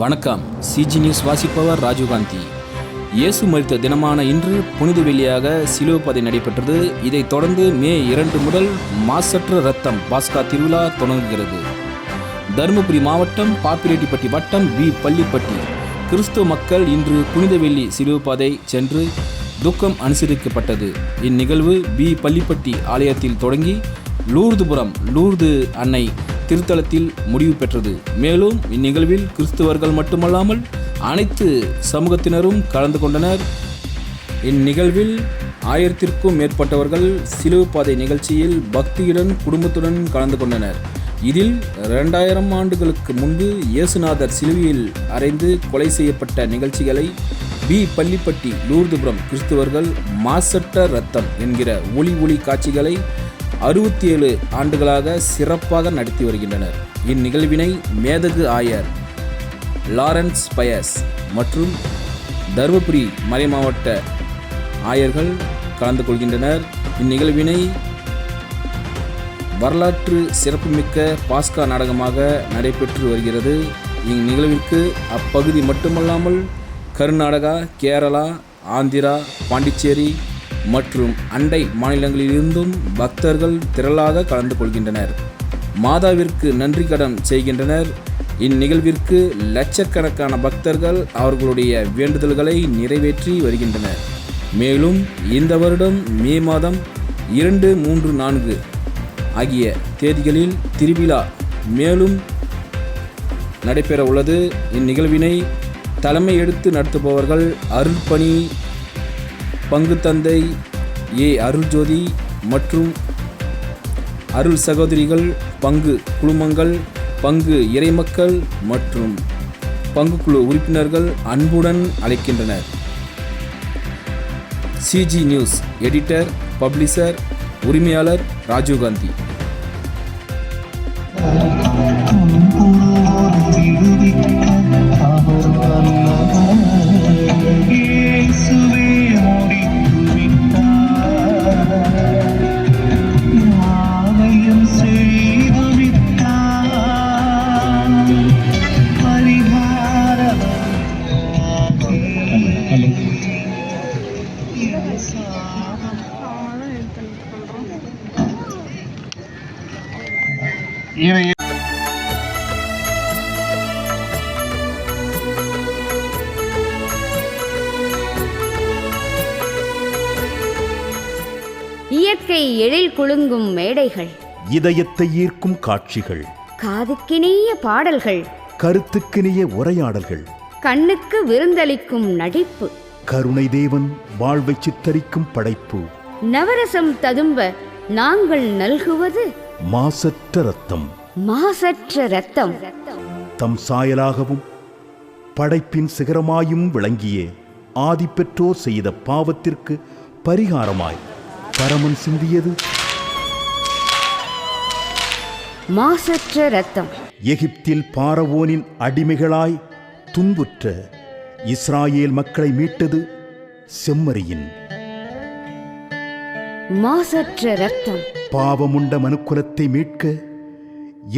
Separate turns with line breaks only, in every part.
வணக்கம். CG news வாசிப்பவர் ராஜீவ்காந்தி. இயேசு மறித்த தினமான இன்று புனித வெளியாக சிலுவப்பதை நடைபெற்றது. இதைத் தொடர்ந்து மே இரண்டு முதல் மாசற்ற ரத்தம் பாஸ்கா திருவிழா தொடங்குகிறது. தருமபுரி மாவட்டம் பாப்பிரெட்டிப்பட்டி வட்டம் வி. பள்ளிப்பட்டி. கிறிஸ்துவ மக்கள் இன்று புனித வெள்ளி சிலுவப்பாதை சென்று துக்கம் அனுசரிக்கப்பட்டது. இந்நிகழ்வு பி பள்ளிப்பட்டி ஆலயத்தில் தொடங்கி லூர்துபுரம் லூர்து அன்னை திருத்தலத்தில் முடிவு பெற்றது. மேலும் இந்நிகழ்வில் கிறிஸ்துவர்கள் மட்டுமல்லாமல் அனைத்து சமூகத்தினரும் கலந்து கொண்டனர். இந்நிகழ்வில் ஆயிரத்திற்கும் மேற்பட்டவர்கள் சிலுவை பாதை நிகழ்ச்சியில் பக்தியுடன் குடும்பத்துடன் கலந்து கொண்டனர். இதில் இரண்டாயிரம் ஆண்டுகளுக்கு முன்பு இயேசுநாதர் சிலுவையில் அறைந்து கொலை செய்யப்பட்ட நிகழ்ச்சிகளை பி. பள்ளிப்பட்டி லூர்துபுரம் கிறிஸ்துவர்கள் மாசற்ற ரத்தம் என்கிற ஒளி ஒளி காட்சிகளை அறுபத்தி ஏழு ஆண்டுகளாக சிறப்பாக நடத்தி வருகின்றனர். இந்நிகழ்வினை மேதகு ஆயர் லாரன்ஸ் பயஸ் மற்றும் தருமபுரி மறைமாவட்ட ஆயர்கள் கலந்து கொள்கின்றனர். இந்நிகழ்வினை வரலாற்று சிறப்புமிக்க பாஸ்கா நாடகமாக நடைபெற்று வருகிறது. இந்நிகழ்விற்கு அப்பகுதி மட்டுமல்லாமல் கர்நாடகா கேரளா ஆந்திரா பாண்டிச்சேரி மற்றும் அண்டை மாநிலங்களிலிருந்தும் பக்தர்கள் திரளாக கலந்து கொள்கின்றனர். மாதாவிற்கு நன்றி கடன் செய்கின்றனர். இந்நிகழ்விற்கு லட்சக்கணக்கான பக்தர்கள் அவர்களுடைய வேண்டுதல்களை நிறைவேற்றி வருகின்றனர். மேலும் இந்த வருடம் மே மாதம் இரண்டு மூன்று நான்கு ஆகிய தேதிகளில் திருவிழா மேலும் நடைபெற உள்ளது இந்நிகழ்வினை தலைமை எடுத்து நடத்துபவர்கள் அருள்பணி பங்கு தந்தை ஏ அருள்ஜோதி மற்றும் அருள் சகோதரிகள் பங்கு குழுமங்கள் பங்கு இறைமக்கள் மற்றும் பங்கு குழு உறுப்பினர்கள் அன்புடன் அழைக்கின்றனர். சிஜி நியூஸ் எடிட்டர் பப்ளிஷர் உரிமையாளர் ராஜீவ்காந்தி
இயேசுவே
இயற்கை எழில் குலுங்கும் மேடைகள்.
இதயத்தை ஈர்க்கும் காட்சிகள்.
காதுக்கினிய பாடல்கள்.
கருத்துக்கினிய உரையாடல்கள்.
கண்ணுக்கு விருந்தளிக்கும் நடிப்பு.
கருணை தேவன் வாழ்வை சித்தரிக்கும் படைப்பு.
நவரசம் ததும்ப நாங்கள் நல்குவது.
மாசற்ற ரத்தம்
மாசற்ற ரத்தம்
தம் சாயலாகவும் படைப்பின் சிகரமாயும் விளங்கிய ஆதிப்பெற்றோர் செய்த பாவத்திற்கு பரிகாரமாய். பரமன் சிந்தியது?
மாசற்ற ரத்தம்
எகிப்தில் பாரவோனின் அடிமைகளாய் துன்புற்ற இஸ்ராயேல் மக்களை மீட்டது செம்மறியின்.
மாசற்ற ரத்தம்
பாவமுண்ட மனுக்குலத்தை மீட்க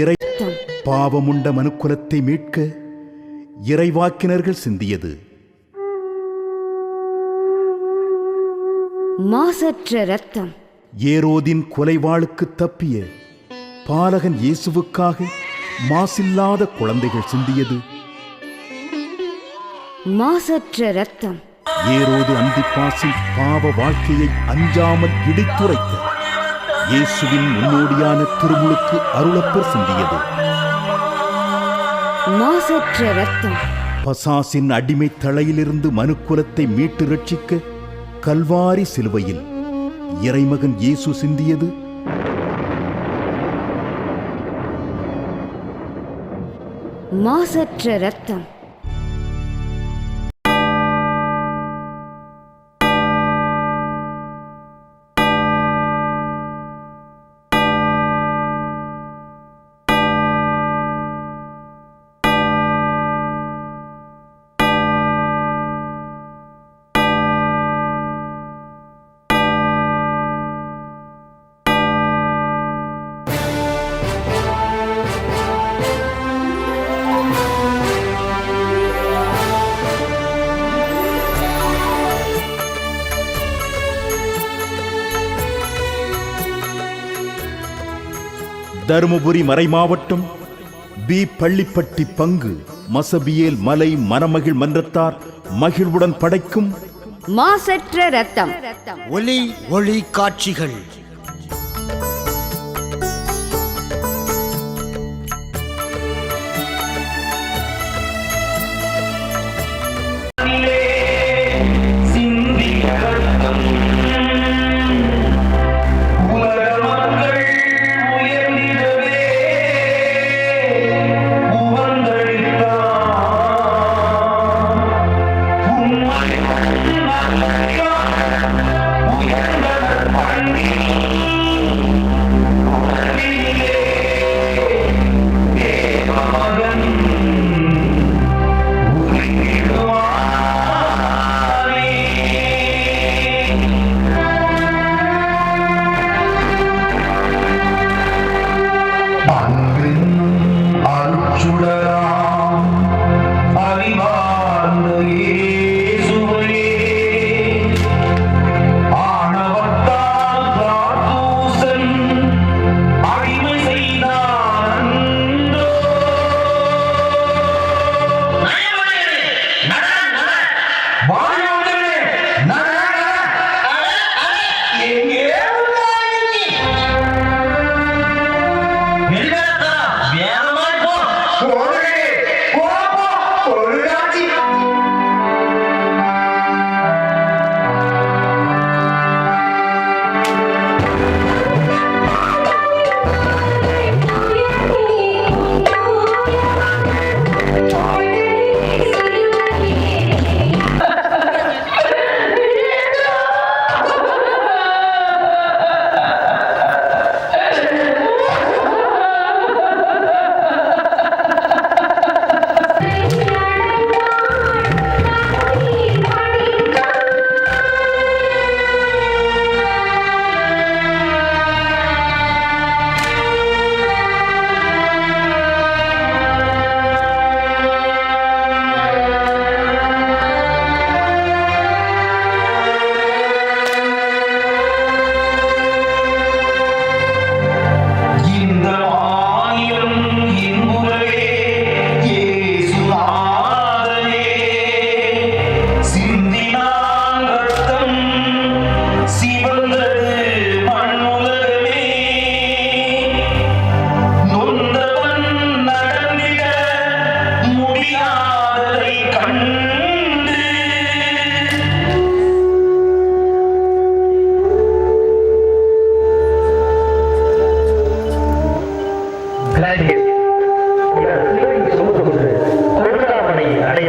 இறை பாவமுண்ட மனுக்குலத்தை மீட்க இறைவாக்கினர்கள் சிந்தியது.
மாசற்ற ரத்தம்
ஏரோதின் கொலைவாளுக்கு தப்பிய பாலகன் இயேசுவுக்காக மாசில்லாத குழந்தைகள் சிந்தியது.
மாசற்ற ரத்தம்
ஏரோது அந்திப்பாசின் பாவ வாழ்க்கையை அஞ்சாமல் இடித்துரைத்த இயேசுவின் முன்னோடியான திருமுழுக்கு அருளப்பர் சிந்தியது.
மாசற்ற ரத்தம்
பசாசின் அடிமை தலையிலிருந்து மனுக்குலத்தை மீட்டு ரட்சிக்க கல்வாரி சிலுவையில் இறைமகன் இயேசு சிந்தியது.
மாசற்ற ரத்தம்
தருமபுரி மறைமாவட்டம் பி பள்ளிப்பட்டி பங்கு மசபியேல் மலை மணமகிழ் மன்றத்தார் மகிழ்வுடன் படைக்கும்
மாசற்ற ரத்தம்.
ஒலி ஒளி காட்சிகள்.
One.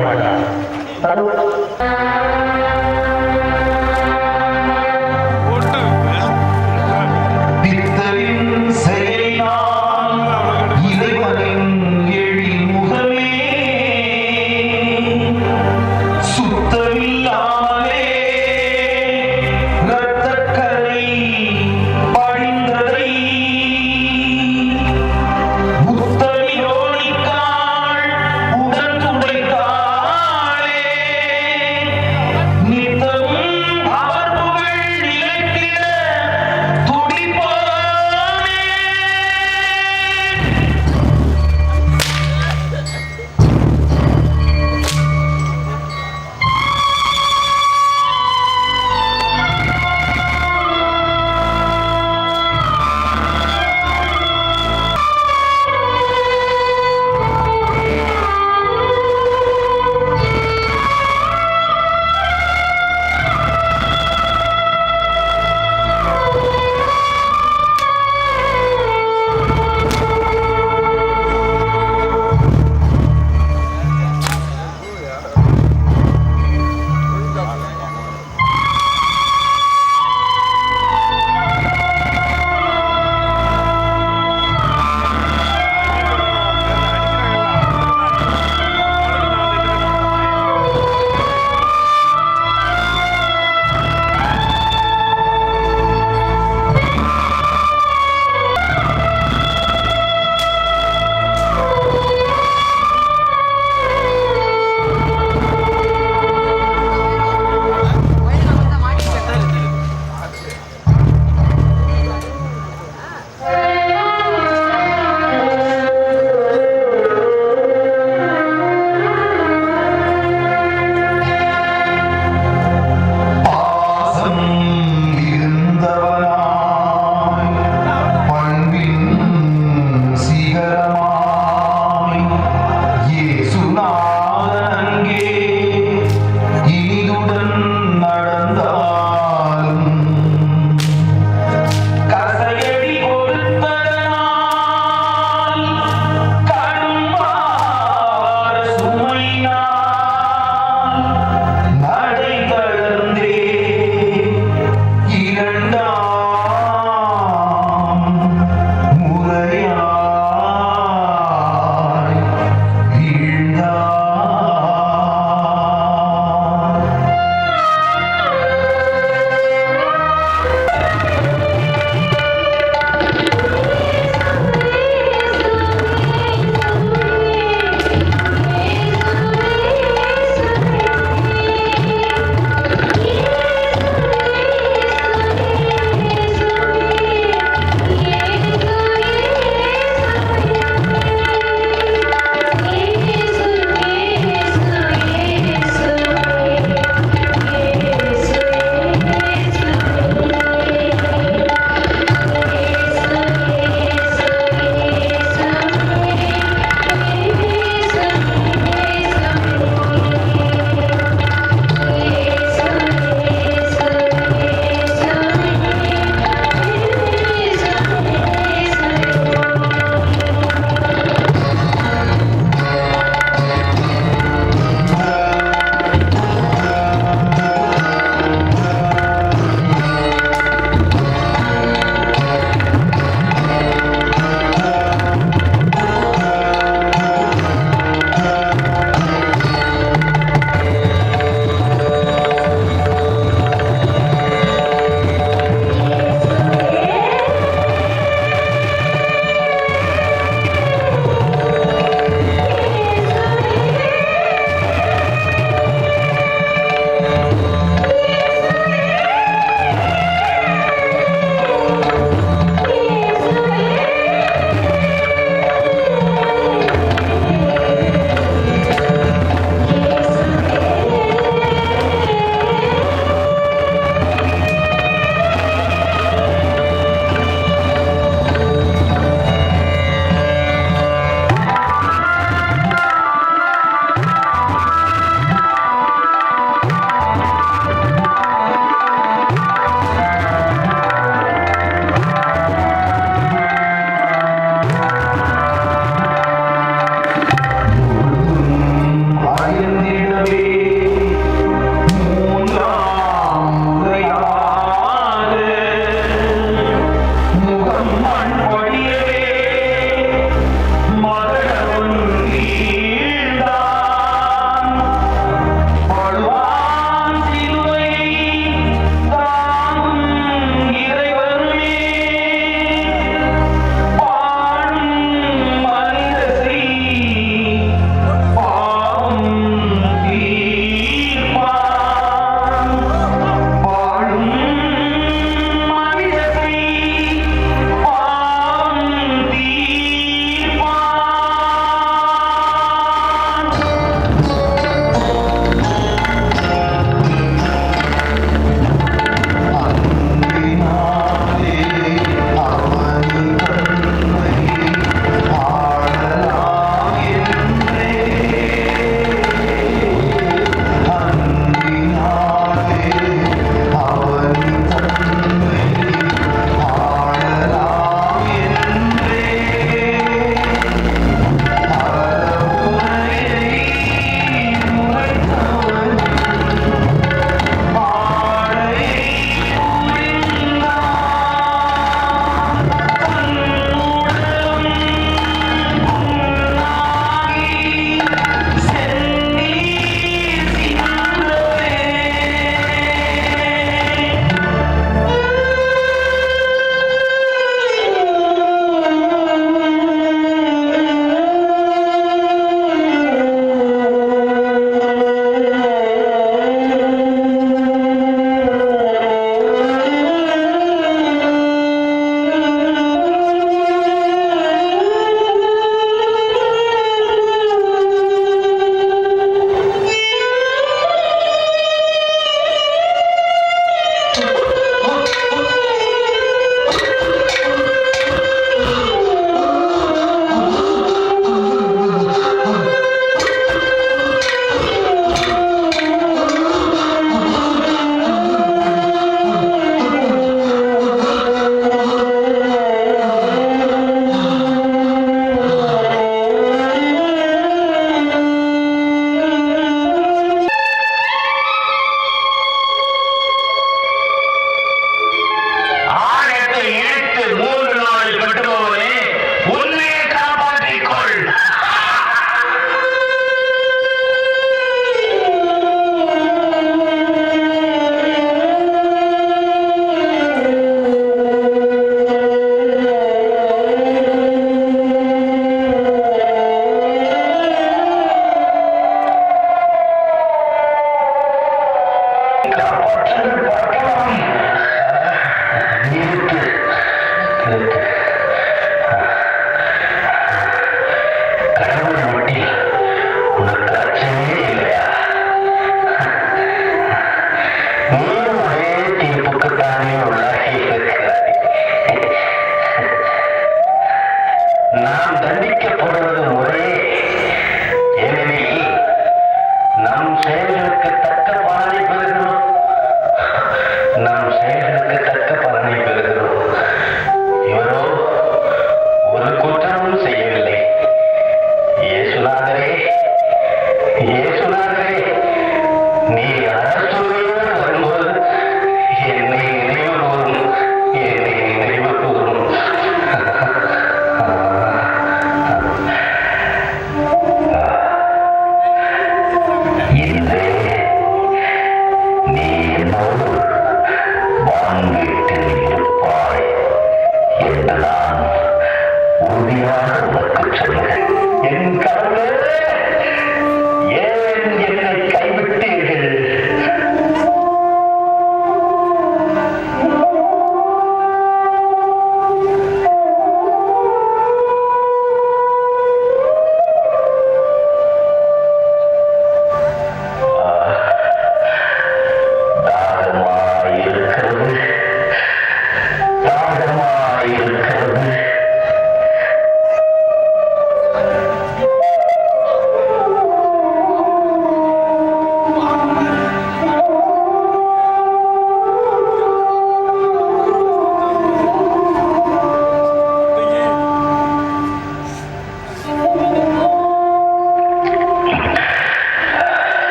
bagaimana? Tadu. Tadu.